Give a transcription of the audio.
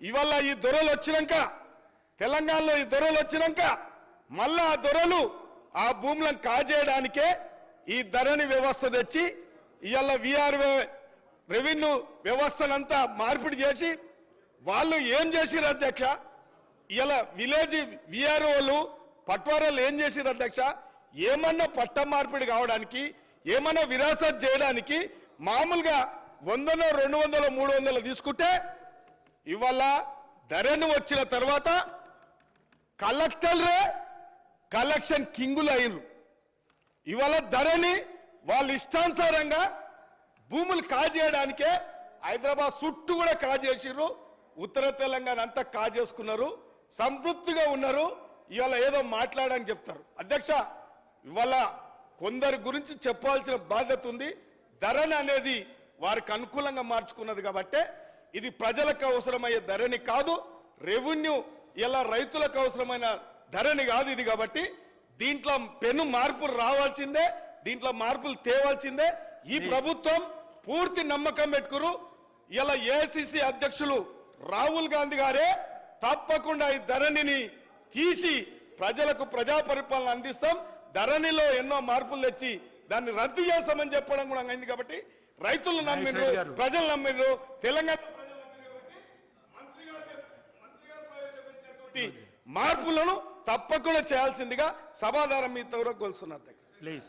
ఇవాళ ఈ దొరలు వచ్చినాక తెలంగాణలో ఈ దొరలు వచ్చినాక మళ్ళా ఆ దొరలు ఆ భూములను కాజేయడానికే ఈ ధరణి వ్యవస్థ తెచ్చి ఇవాళ విఆర్ రెవెన్యూ వ్యవస్థనంతా మార్పిడి చేసి వాళ్ళు ఏం చేసిరు అధ్యక్ష? ఇలా విలేజ్ విఆర్ఓలు పట్వారాలు ఏం చేసిరు అధ్యక్ష? ఏమన్నా పట్ట మార్పిడి కావడానికి ఏమన్నా విరాసత్ చేయడానికి మామూలుగా వందలో రెండు వందలు మూడు వందలు తీసుకుంటే ఇవాళ ధరణి వచ్చిన తర్వాత కలెక్టర్లే కలెక్షన్ కింగులు అయినరు ఇవాళ ధరణి వాళ్ళు ఇష్టానుసారంగా భూములు కాజేయడానికే హైదరాబాద్ చుట్టూ కూడా కాజేసిర్రు. ఉత్తర తెలంగాణ అంతా కాజేసుకున్నారు. సంతృప్తిగా ఉన్నారు. ఇవాళ ఏదో మాట్లాడని చెప్తారు. అధ్యక్ష ఇవాళ కొందరి గురించి చెప్పాల్సిన బాధ్యత ఉంది. ధరని అనేది వారికి అనుకూలంగా మార్చుకున్నది కాబట్టే ఇది ప్రజలకు అవసరమయ్యే ధరని కాదు రెవెన్యూ ఇలా రైతులకు అవసరమైన ధరని కాదు ఇది కాబట్టి దీంట్లో పెను మార్పులు రావాల్సిందే దీంట్లో మార్పులు తేవాల్సిందే. ఈ ప్రభుత్వం పూర్తి నమ్మకం పెట్టుకురు. ఇలా ఏఐసిసి అధ్యక్షులు రాహుల్ గాంధీ గారే తప్పకుండా ఈ ధరణిని తీసి ప్రజలకు ప్రజా పరిపాలన అందిస్తాం. ధరణిలో ఎన్నో మార్పులు తెచ్చి దాన్ని రద్దు చేస్తామని చెప్పడం కూడా అయింది కాబట్టి రైతులు నమ్మిండ్రు. ప్రజలు నమ్మిండ్రు తెలంగాణ ప్రజలు నమ్మిండ్రు కాబట్టి మంత్రి గారు చెప్- మంత్రి గారు ఇటువంటి మార్పులను తప్పకుండా చేయాల్సిందిగా సమాధానం మీ కూడా కొలుస్తున్నారు ప్లీజ్